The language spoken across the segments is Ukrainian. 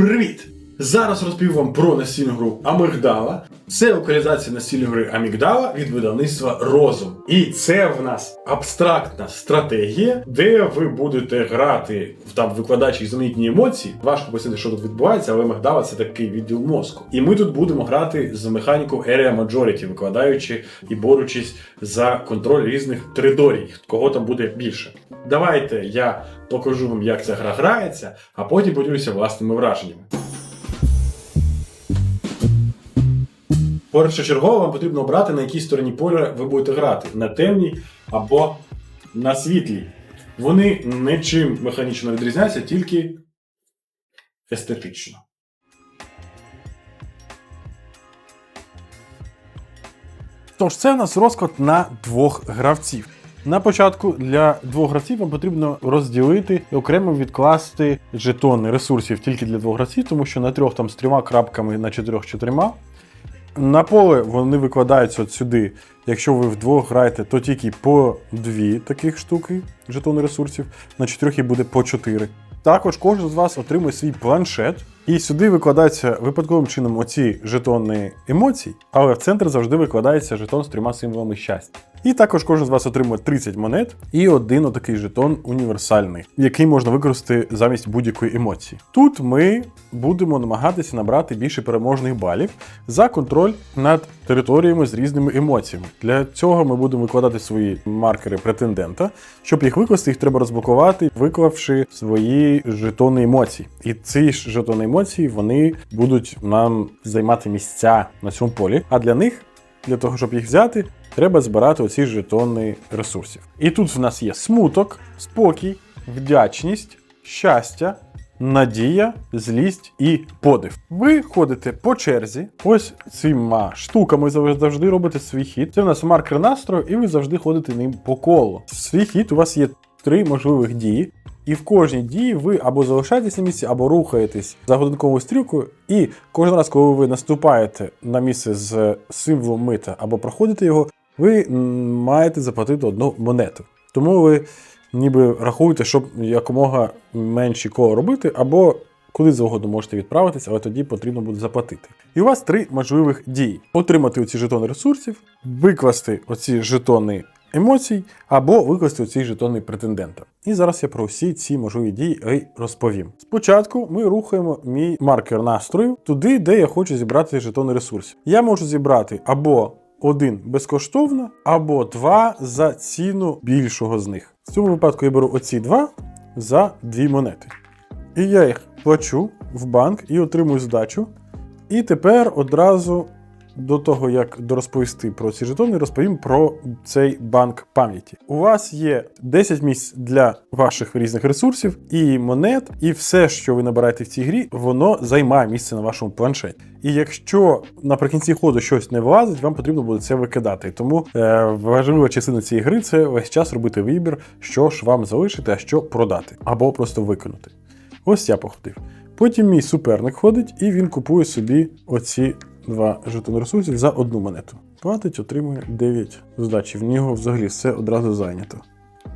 Привіт! Зараз розповім вам про настільну гру Амигдала. Це локалізація настільної гри Амігдала від видавництва Розум. І це в нас абстрактна стратегія, де ви будете грати в там викладачі знаменітні емоції. Важко пояснити, що тут відбувається, але Амигдала це такий відділ мозку. І ми тут будемо грати з механіку Area Majority, викладаючи і борючись за контроль різних територій, кого там буде більше. Давайте я покажу вам, як ця гра грається, а потім поділюся власними враженнями. Першочергово вам потрібно обрати, на якій стороні поля ви будете грати: на темній або на світлій. Вони нічим механічно відрізняються, тільки естетично. Тож, це у нас розклад на двох гравців. На початку для двох гравців вам потрібно розділити і окремо відкласти жетони ресурсів тільки для двох гравців, тому що на трьох там з трьома крапками на чотирьох чотирма. На поле вони викладаються от сюди. Якщо ви вдвох граєте, то тільки по дві таких штуки жетони ресурсів, на чотирьох їх буде по чотири. Також кожен з вас отримує свій планшет, і сюди викладаються випадковим чином оці жетони емоцій, але в центр завжди викладається жетон з трьома символами щастя. І також кожен з вас отримує 30 монет і один отакий жетон універсальний, який можна використати замість будь-якої емоції. Тут ми будемо намагатися набрати більше переможних балів за контроль над територіями з різними емоціями. Для цього ми будемо викладати свої маркери претендента. Щоб їх викласти, їх треба розблокувати, виклавши свої жетони емоцій. І ці ж жетони емоцій вони будуть нам займати місця на цьому полі. А для них для того, щоб їх взяти, треба збирати оці жетони ресурсів. І тут в нас є смуток, спокій, вдячність, щастя, надія, злість і подив. Ви ходите по черзі, ось цими штуками завжди робите свій хід. Це в нас маркер настрою, і ви завжди ходите ним по колу. Свій хід у вас є три можливих дії. І в кожній дії ви або залишаєтесь на місці, або рухаєтесь за годинковою стрілкою. І кожен раз, коли ви наступаєте на місце з символом мита або проходите його, ви маєте заплатити одну монету. Тому ви ніби рахуєте, щоб якомога менші коло робити, або куди завгодно можете відправитися, але тоді потрібно буде заплатити. І у вас три можливих дії: отримати оці жетони ресурсів, викласти оці жетони емоцій, або викласти оці жетони претендента. І зараз я про всі ці можливі дії розповім. Спочатку ми рухаємо мій маркер настрою туди, де я хочу зібрати жетони ресурсів. Я можу зібрати або один безкоштовно, або два за ціну більшого з них. В цьому випадку я беру оці два за дві монети. І я їх плачу в банк і отримую здачу. І тепер одразу до того, як розповісти про ці жетони, розповім про цей банк пам'яті. У вас є 10 місць для ваших різних ресурсів і монет, і все, що ви набираєте в цій грі, воно займає місце на вашому планшеті. І якщо наприкінці ходу щось не влазить, вам потрібно буде це викидати. Тому е, важлива частина цієї гри це весь час робити вибір, що ж вам залишити, а що продати, або просто виконати. Ось я походив. Потім мій суперник ходить і він купує собі оці два жетони ресурсів за одну монету. Платить, отримує 9 здачі. В нього взагалі все одразу зайнято.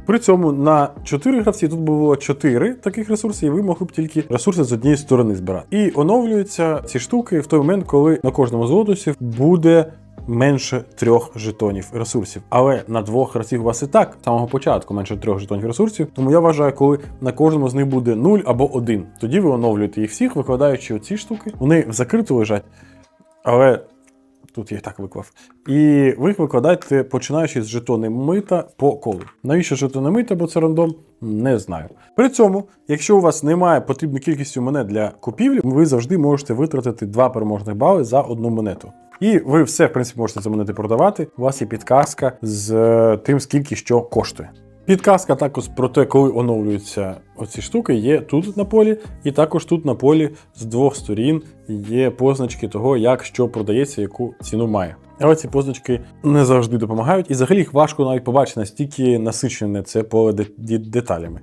При цьому на 4 гравці тут було 4 таких ресурси, і ви могли б тільки ресурси з однієї сторони збирати. І оновлюються ці штуки в той момент, коли на кожному з лотосів буде менше трьох жетонів ресурсів. Але на двох гравців у вас і так з самого початку менше трьох жетонів ресурсів. Тому я вважаю, коли на кожному з них буде 0 або 1. Тоді ви оновлюєте їх всіх, викладаючи оці штуки. Вони закрито лежать. Але тут я їх так виклав. І ви їх викладаєте, починаючи з жетони мита по колу. Навіщо жетони мита, бо це рандом? Не знаю. При цьому, якщо у вас немає потрібної кількості монет для купівлі, ви завжди можете витратити два переможних бали за одну монету. І ви все, в принципі, можете за монети продавати. У вас є підказка з е, тим, скільки що коштує. Підказка також про те, коли оновлюються оці штуки, є тут на полі, і також тут на полі з двох сторін є позначки того, як що продається, яку ціну має. Але ці позначки не завжди допомагають, і взагалі їх важко навіть побачити, настільки насичене це поле де- де- деталями.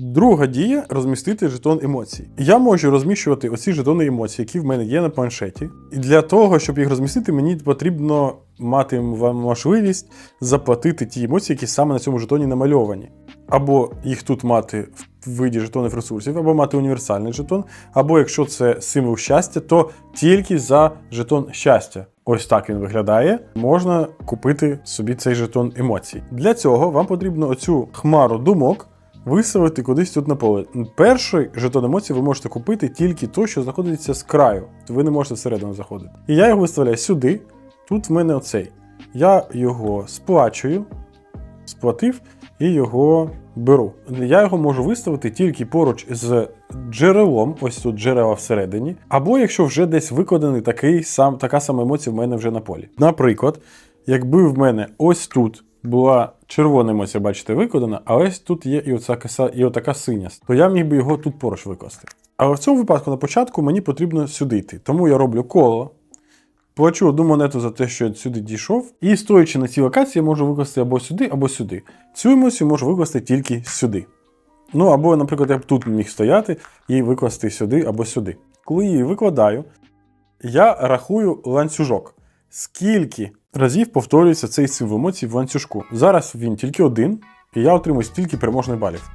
Друга дія розмістити жетон емоцій. Я можу розміщувати оці жетони емоцій, які в мене є на планшеті. І для того, щоб їх розмістити, мені потрібно мати можливість заплатити ті емоції, які саме на цьому жетоні намальовані. Або їх тут мати в виді жетонів ресурсів, або мати універсальний жетон, або якщо це символ щастя, то тільки за жетон щастя. Ось так він виглядає. Можна купити собі цей жетон емоцій. Для цього вам потрібно оцю хмару думок виставити кудись тут на поле. Перший жетон емоцій ви можете купити тільки той, що знаходиться з краю. Ви не можете всередину заходити. І я його виставляю сюди. Тут в мене оцей. Я його сплачую, сплатив і його беру. Я його можу виставити тільки поруч з джерелом, ось тут джерела всередині, або якщо вже десь викладений такий сам, така сама емоція в мене вже на полі. Наприклад, якби в мене ось тут була червона емоція, бачите, викладена, а ось тут є і оця киса, і отака синя, то я міг би його тут поруч викласти. Але в цьому випадку на початку мені потрібно сюди йти. Тому я роблю коло, плачу одну монету за те, що я сюди дійшов, і стоячи на цій локації, я можу викласти або сюди, або сюди. Цю емоцію можу викласти тільки сюди. Ну або, наприклад, я б тут міг стояти і викласти сюди або сюди. Коли її викладаю, я рахую ланцюжок. Скільки разів повторюється цей символ емоцій в ланцюжку? Зараз він тільки один, і я отримую стільки переможних балів.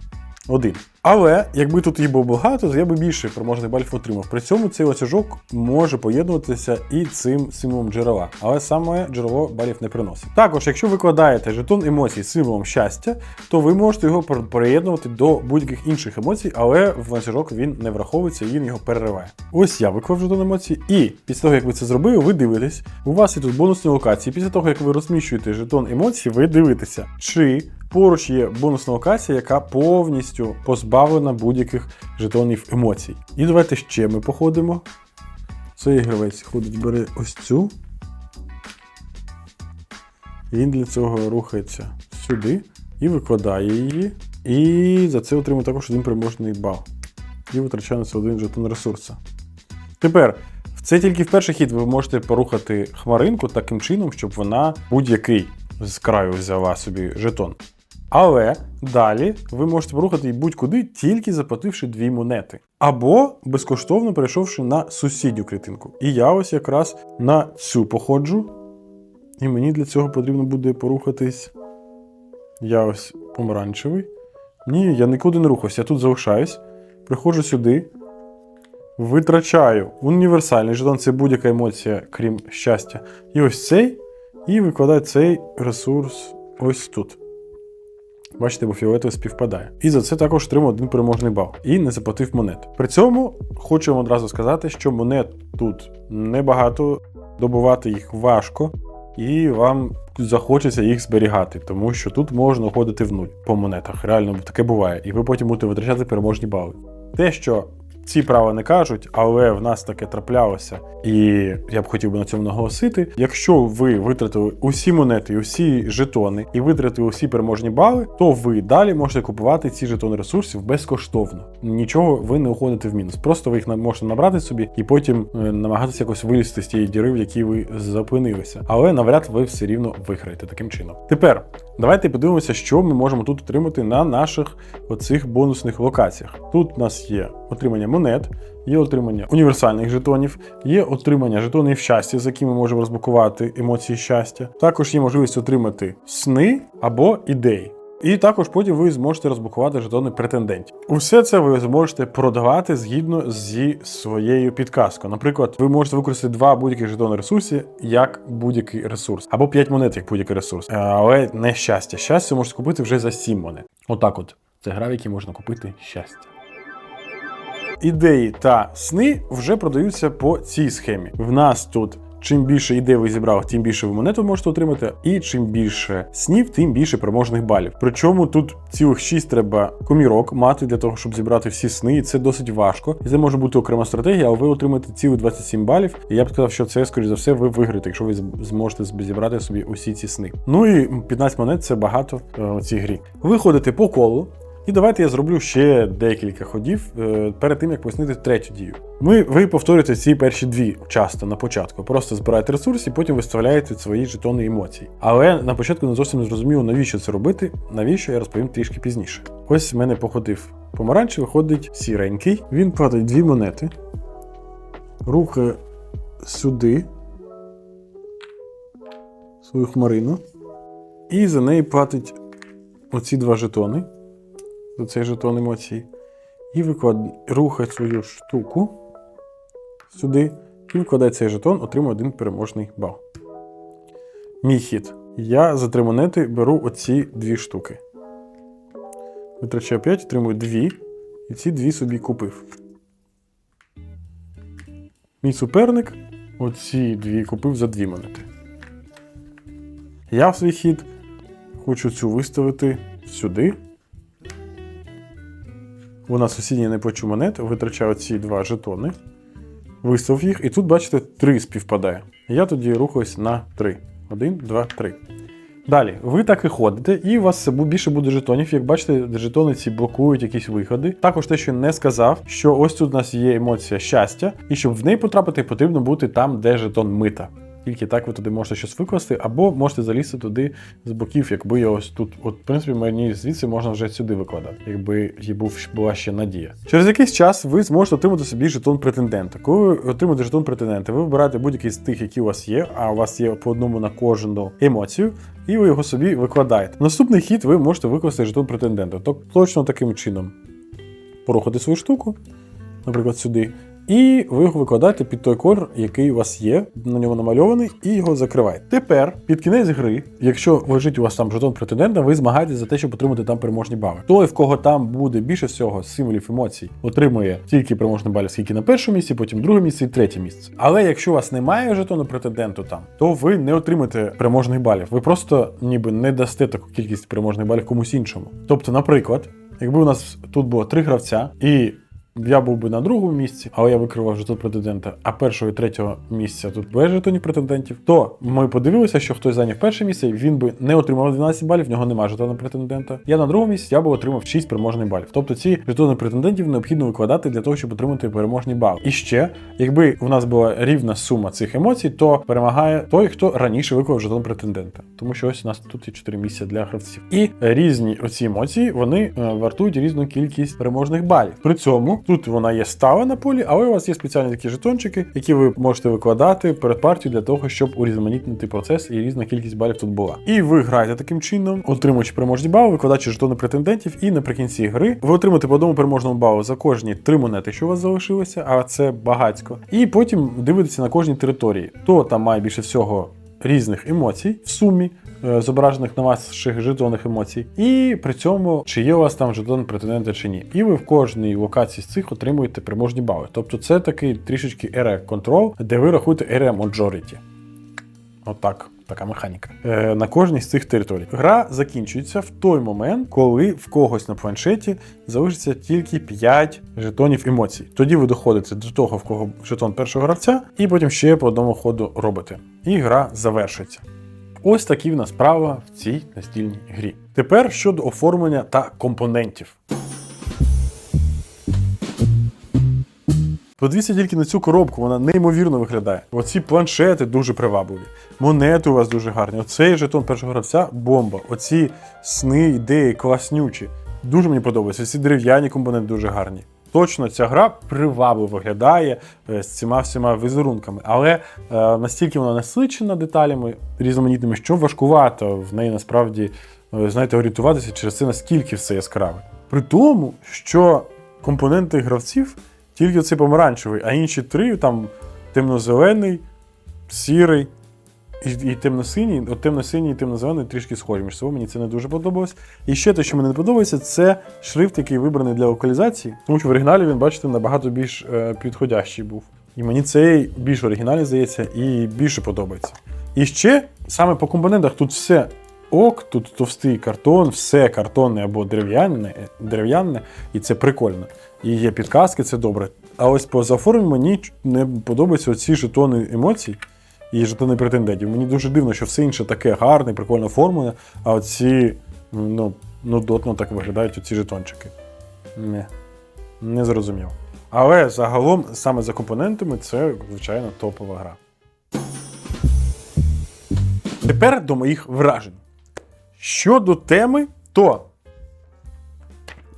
Один. Але якби тут їх було багато, то я би більше переможних балів отримав. При цьому цей ланцюжок може поєднуватися і цим символом джерела, але саме джерело балів не приносить. Також, якщо викладаєте жетон емоцій символом щастя, то ви можете його приєднувати до будь-яких інших емоцій, але в ланцюжок він не враховується він його перериває. Ось я виклав жетон емоцій, і після того, як ви це зробили, ви дивитесь. У вас є тут бонусні локації. Після того, як ви розміщуєте жетон емоцій, ви дивитеся, чи Поруч є бонусна локація, яка повністю позбавлена будь-яких жетонів емоцій. І давайте ще ми походимо. Цей гравець ходить, бере ось цю. Він для цього рухається сюди і викладає її. І за це отримує також один переможний бал. І витрачає на це один жетон ресурсу. Тепер, це тільки в перший хід ви можете порухати хмаринку таким чином, щоб вона будь-який з краю взяла собі жетон. Але далі ви можете порухати будь-куди, тільки заплативши дві монети. Або безкоштовно перейшовши на сусідню клітинку. І я ось якраз на цю походжу. І мені для цього потрібно буде порухатись. Я ось помаранчевий. Ні, я нікуди не рухаюсь, я тут залишаюсь. Приходжу сюди. Витрачаю універсальний жетон, це будь-яка емоція, крім щастя. І ось цей. І викладаю цей ресурс ось тут. Бачите, бо фіолетовий співпадає. І за це також отримав один переможний бал. І не заплатив монет. При цьому хочу вам одразу сказати, що монет тут небагато, добувати їх важко, і вам захочеться їх зберігати, тому що тут можна ходити в нуль по монетах. Реально таке буває. І ви потім будете витрачати переможні бали. Те, що ці права не кажуть, але в нас таке траплялося, і я б хотів би на цьому наголосити. Якщо ви витратили усі монети, усі жетони і витратили усі переможні бали, то ви далі можете купувати ці жетони ресурсів безкоштовно. Нічого ви не уходите в мінус. Просто ви їх можете набрати собі і потім е, намагатися якось вилізти з тієї діри, в якій ви зупинилися. Але навряд ви все рівно виграєте таким чином. Тепер давайте подивимося, що ми можемо тут отримати на наших оцих бонусних локаціях. Тут у нас є отримання монет, є отримання універсальних жетонів, є отримання жетонів щастя, за які ми можемо розблокувати емоції щастя. Також є можливість отримати сни або ідеї. І також потім ви зможете розблокувати жетони претендентів. Усе це ви зможете продавати згідно зі своєю підказкою. Наприклад, ви можете використати два будь-які жетони ресурсів як будь-який ресурс, або 5 монет як будь-який ресурс. Е, Але не щастя. Щастя можете купити вже за 7 монет. Отак, от це гра, в якій можна купити щастя. Ідеї та сни вже продаються по цій схемі. В нас тут. Чим більше ідей ви зібрали, тим більше ви монету можете отримати, і чим більше снів, тим більше переможних балів. Причому тут цілих 6 треба комірок мати для того, щоб зібрати всі сни, і це досить важко. І це може бути окрема стратегія, але ви отримаєте цілих 27 балів. І я б сказав, що це, скоріш за все, ви виграєте, якщо ви зможете зібрати собі усі ці сни. Ну і 15 монет це багато е, у цій грі. Ви ходите по колу. І давайте я зроблю ще декілька ходів е, перед тим, як пояснити третю дію. Ми, ви повторюєте ці перші дві часто на початку. Просто збираєте ресурс і потім виставляєте свої жетони емоцій. Але на початку не зовсім не зрозуміло, навіщо це робити, навіщо я розповім трішки пізніше. Ось в мене походив помаранчевий, ходить сіренький. Він платить дві монети, рухає сюди свою хмарину, і за неї платить оці два жетони за цей жетон емоцій. і виклад... рухає свою штуку сюди і викладає цей жетон, отримує один переможний бал. Мій хід. Я за три монети беру оці дві штуки. Витрачаю 5, отримую дві, і ці дві собі купив. Мій суперник оці дві купив за дві монети. Я в свій хід хочу цю виставити сюди. Вона сусідня не почу монет, витрачаю ці два жетони, виставив їх, і тут, бачите, три співпадає. Я тоді рухаюсь на три. Один, два, три. Далі, ви так і ходите, і у вас більше буде жетонів. Як бачите, жетони ці блокують якісь виходи. Також те, що не сказав, що ось тут у нас є емоція щастя, і щоб в неї потрапити, потрібно бути там, де жетон мита. Тільки так ви туди можете щось викласти, або можете залізти туди з боків, якби я ось тут. От, в принципі, мені звідси можна вже сюди викладати, якби був була ще надія. Через якийсь час ви зможете отримати собі жетон претендента. Коли ви отримаєте жетон претендента, ви вибираєте будь-який з тих, які у вас є, а у вас є по одному на кожну емоцію, і ви його собі викладаєте. Наступний хід ви можете викласти жетон претендента. Тоб- Точно таким чином. Порухати свою штуку, наприклад, сюди. І ви його викладаєте під той колір, який у вас є, на ньому намальований, і його закриваєте. Тепер, під кінець гри, якщо лежить у вас там жетон претендента, ви змагаєтесь за те, щоб отримати там переможні бали. Той, в кого там буде більше всього символів емоцій, отримує тільки переможних балів, скільки на першому місці, потім друге місце і третє місце. Але якщо у вас немає жетону претенденту там, то ви не отримаєте переможних балів. Ви просто ніби не дасте таку кількість переможних балів комусь іншому. Тобто, наприклад, якби у нас тут було три гравця, і я був би на другому місці, але я викривав жетон претендента, а першого і третього місця тут без жетонів претендентів, то ми подивилися, що хтось зайняв перше місце, він би не отримав 12 балів, в нього немає жетону претендента. Я на другому місці я би отримав 6 переможних балів. Тобто ці жетони претендентів необхідно викладати для того, щоб отримати переможні бали. І ще, якби у нас була рівна сума цих емоцій, то перемагає той, хто раніше виклав жетон претендента. Тому що ось у нас тут є 4 місця для гравців. І різні оці емоції вони е, вартують різну кількість переможних балів. При цьому тут вона є стала на полі, але у вас є спеціальні такі жетончики, які ви можете викладати перед партією для того, щоб урізноманітнити процес і різна кількість балів тут була. І ви граєте таким чином, отримуючи переможні бали, викладаючи жетони претендентів, і наприкінці гри ви отримаєте по одному переможному балу за кожні три монети, що у вас залишилося, а це багатько. І потім дивитеся на кожній території. Хто там має більше всього різних емоцій в сумі, зображених на ваших жетонних емоцій, і при цьому чи є у вас там жетон претендента чи ні. І ви в кожній локації з цих отримуєте переможні бали. Тобто це такий трішечки area control, де ви рахуєте area majority. Отак. Така механіка. Е, на кожній з цих територій. Гра закінчується в той момент, коли в когось на планшеті залишиться тільки 5 жетонів емоцій. Тоді ви доходите до того, в кого жетон першого гравця, і потім ще по одному ходу робите. І гра завершується. Ось такі в нас правила в цій настільній грі. Тепер щодо оформлення та компонентів. Подивіться тільки на цю коробку, вона неймовірно виглядає. Оці планшети дуже привабливі. Монети у вас дуже гарні. Оцей жетон першого гравця бомба. Оці сни, ідеї, класнючі. Дуже мені подобається. Ці дерев'яні компоненти дуже гарні. Точно ця гра привабливо виглядає е, з цими всіма візерунками, але е, настільки вона насичена деталями різноманітними, що важкувато в неї насправді е, знаєте, орієнтуватися через це, наскільки все яскраве. При тому, що компоненти гравців тільки цей помаранчевий, а інші три там темно-зелений, сірий і, темно-синій. От темно-синій і темно-зелений трішки схожі між собою. Мені це не дуже подобалось. І ще те, що мені не подобається, це шрифт, який вибраний для локалізації, тому що в оригіналі він, бачите, набагато більш е, підходящий був. І мені цей більш оригінальний здається і більше подобається. І ще саме по компонентах тут все ок, тут товстий картон, все картонне або дерев'яне, дерев'яне, і це прикольно. І є підказки, це добре. А ось по заоформленню мені не подобаються оці жетони емоцій і жетони претендентів. Мені дуже дивно, що все інше таке гарне, прикольно оформлене, а оці, ну, ну дотно так виглядають оці жетончики. Не, не зрозумів. Але загалом, саме за компонентами, це, звичайно, топова гра. Тепер до моїх вражень. Щодо теми, то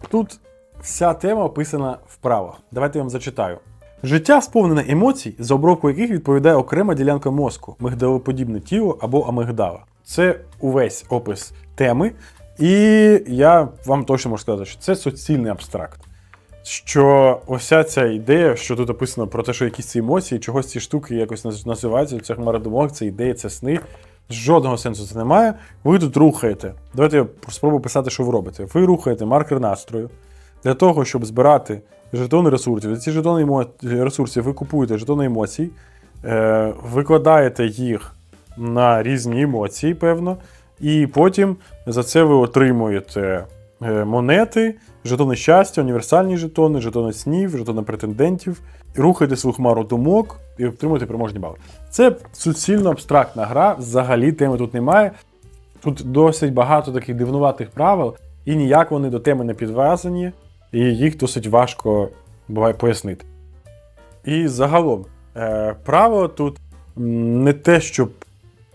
тут вся тема описана вправо. Давайте я вам зачитаю. Життя сповнене емоцій, за обробку яких відповідає окрема ділянка мозку, мигдалоподібне тіло або амигдала. Це увесь опис теми, і я вам точно можу сказати, що це суцільний абстракт. що ося ця ідея, що тут описано про те, що якісь ці емоції, чогось ці штуки якось називаються, це хмара думок, це ідеї, це сни. Жодного сенсу це немає. Ви тут рухаєте. Давайте я спробую писати, що ви робите. Ви рухаєте маркер настрою для того, щоб збирати жетони ресурсів. Ці жетони емо... ресурсів ви купуєте жетони емоцій, е, викладаєте їх на різні емоції, певно, і потім за це ви отримуєте е, монети, жетони щастя, універсальні жетони, жетони снів, жетони претендентів, і рухаєте свою хмару думок і отримуєте переможні бали. Це суцільно абстрактна гра, взагалі теми тут немає. Тут досить багато таких дивнуватих правил, і ніяк вони до теми не підв'язані, і їх досить важко буває пояснити. І загалом, е, правила тут не те, щоб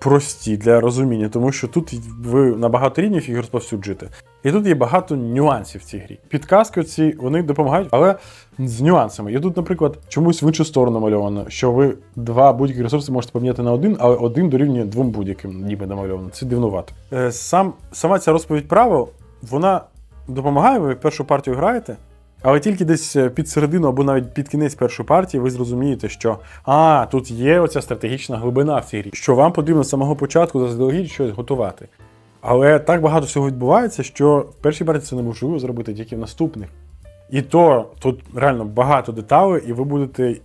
прості для розуміння, тому що тут ви на багато рівнів їх розповсюджуєте. І тут є багато нюансів в цій грі. Підказки ці вони допомагають, але з нюансами. І тут, наприклад, чомусь в іншу сторону мальовано, що ви два будь-які ресурси можете поміняти на один, але один дорівнює двом будь-яким, ніби намальовано. Це дивнувато. Е, Сам, сама ця розповідь правил, вона допомагає, ви першу партію граєте. Але тільки десь е, під середину або навіть під кінець першої партії ви зрозумієте, що а, тут є оця стратегічна глибина в цій грі, що вам потрібно з самого початку заздалегідь щось готувати. Але так багато всього відбувається, що в першій партії це неможливо зробити тільки в наступних. І то тут реально багато деталей, і ви будете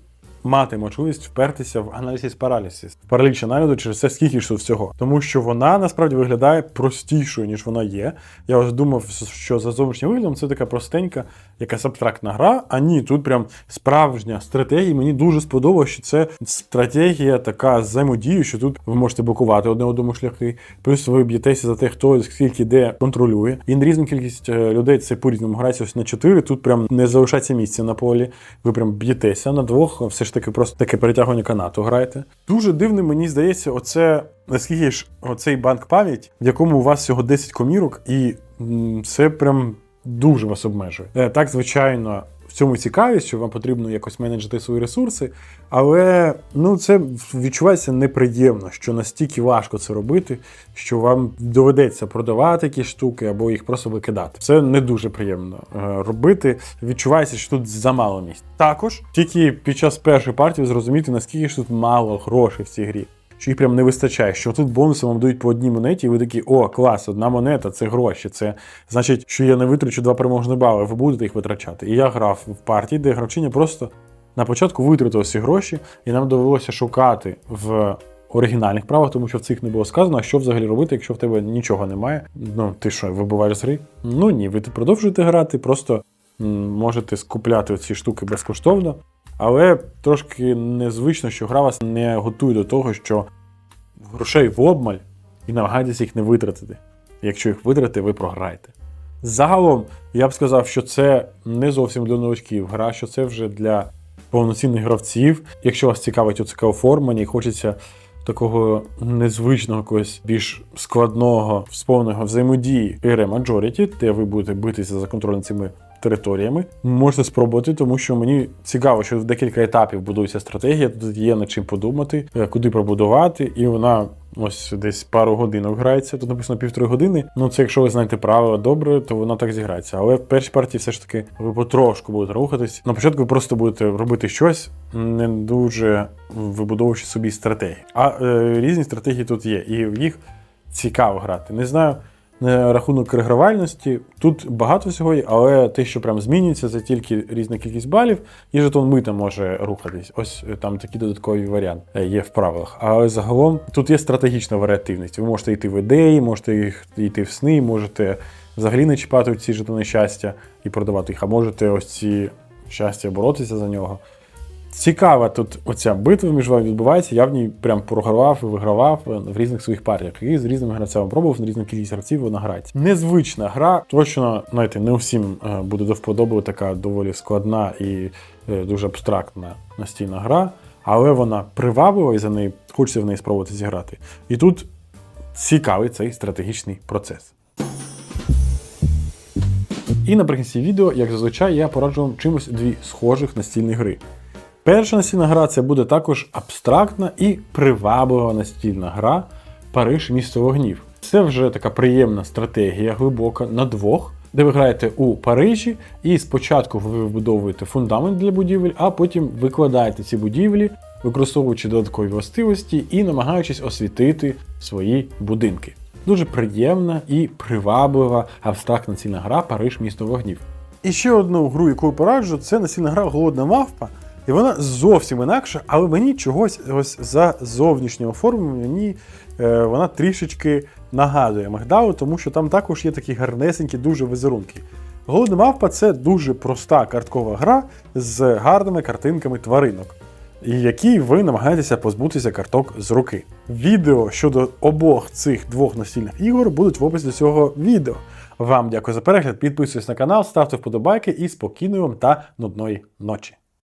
мати можливість впертися в аналізіс паралісіс, в параліч аналізу через це скільки ж всього. Тому що вона насправді виглядає простішою, ніж вона є. Я ось думав, що за зовнішнім виглядом це така простенька, якась абстрактна гра. А ні, тут прям справжня стратегія. Мені дуже сподобалося, що це стратегія така з взаємодією, що тут ви можете блокувати одне одному шляхи. Плюс ви б'єтеся за те, хто скільки де контролює. І різна кількість е, людей це по-різному грається ось на 4. Тут прям не залишається місця на полі. Ви прям б'єтеся на двох, все ж таки просто таке перетягування канату граєте. Дуже дивним, мені здається, оце наскільки ж оцей банк пам'ять, в якому у вас всього 10 комірок, і це прям дуже вас обмежує. Е, Так, звичайно. В цьому цікавість, що вам потрібно якось менеджити свої ресурси, але ну це відчувається неприємно, що настільки важко це робити, що вам доведеться продавати якісь штуки або їх просто викидати. Це не дуже приємно е, робити. Відчувається, що тут замало місць. Також тільки під час першої партії зрозуміти, наскільки ж тут мало грошей в цій грі. Що їх прям не вистачає, що тут бонуси вам дають по одній монеті, і ви такі, о, клас, одна монета, це гроші. Це значить, що я не витрачу два переможні бали, ви будете їх витрачати. І я грав в партії, де гравчиня просто на початку витратила всі гроші, і нам довелося шукати в оригінальних правах, тому що в цих не було сказано, а що взагалі робити, якщо в тебе нічого немає. Ну, ти що, вибуваєш з гри? Ну ні, ви продовжуєте грати, просто можете скупляти ці штуки безкоштовно. Але трошки незвично, що гра вас не готує до того, що грошей в обмаль і намагаєтесь їх не витратити. Якщо їх витратите, ви програєте. Загалом, я б сказав, що це не зовсім для новачків гра, що це вже для повноцінних гравців. Якщо вас цікавить оце оформлення і хочеться такого незвичного, якогось більш складного, сповненого взаємодії Area Majority, де ви будете битися за контроль цими територіями, можете спробувати, тому що мені цікаво, що в декілька етапів будується стратегія, тут є над чим подумати, е, куди пробудувати, і вона. Ось десь пару годинок грається, тут написано півтори години. Ну це якщо ви знаєте правила добре, то вона так зіграється. Але в першій партії все ж таки ви потрошку будете рухатись. На початку ви просто будете робити щось, не дуже вибудовуючи собі стратегії. А е, різні стратегії тут є, і в їх цікаво грати. Не знаю. На рахунок регравальності тут багато всього але те, що прям змінюється, це тільки різна кількість балів, і жетон мита може рухатись. Ось е, там такі додаткові варіанти є в правилах. Але загалом тут є стратегічна варіативність. Ви можете йти в ідеї, можете йти в сни, можете взагалі не чіпати ці жетони щастя і продавати їх, а можете ось ці щастя боротися за нього. Цікава тут оця битва між вами відбувається. Я в ній прям програвав і вигравав в різних своїх партіях. І з різними гравцями пробував, на різну кількість гравців вона грається. Незвична гра, точно, знаєте, не усім е, буде до вподоби така доволі складна і е, дуже абстрактна настільна гра, але вона приваблива і за неї хочеться в неї спробувати зіграти. І тут цікавий цей стратегічний процес. І наприкінці відео, як зазвичай, я пораджу вам чимось дві схожих настільні гри. Перша гра це буде також абстрактна і приваблива настільна гра Париж місто вогнів. Це вже така приємна стратегія, глибока на двох, де ви граєте у Парижі, і спочатку ви вибудовуєте фундамент для будівель, а потім викладаєте ці будівлі, використовуючи додаткові властивості і намагаючись освітити свої будинки. Дуже приємна і приваблива абстрактна настільна гра Париж місто вогнів. І ще одну гру, яку пораджу, це настільна гра Голодна мавпа. І вона зовсім інакша, але мені чогось ось за зовнішнього оформлення мені е, вона трішечки нагадує Магдау, тому що там також є такі гарнесенькі, дуже візерунки. Голодна мавпа це дуже проста карткова гра з гарними картинками тваринок, і якій ви намагаєтеся позбутися карток з руки. Відео щодо обох цих двох настільних ігор будуть в описі до цього відео. Вам дякую за перегляд, підписуйтесь на канал, ставте вподобайки і спокійної вам та нудної ночі.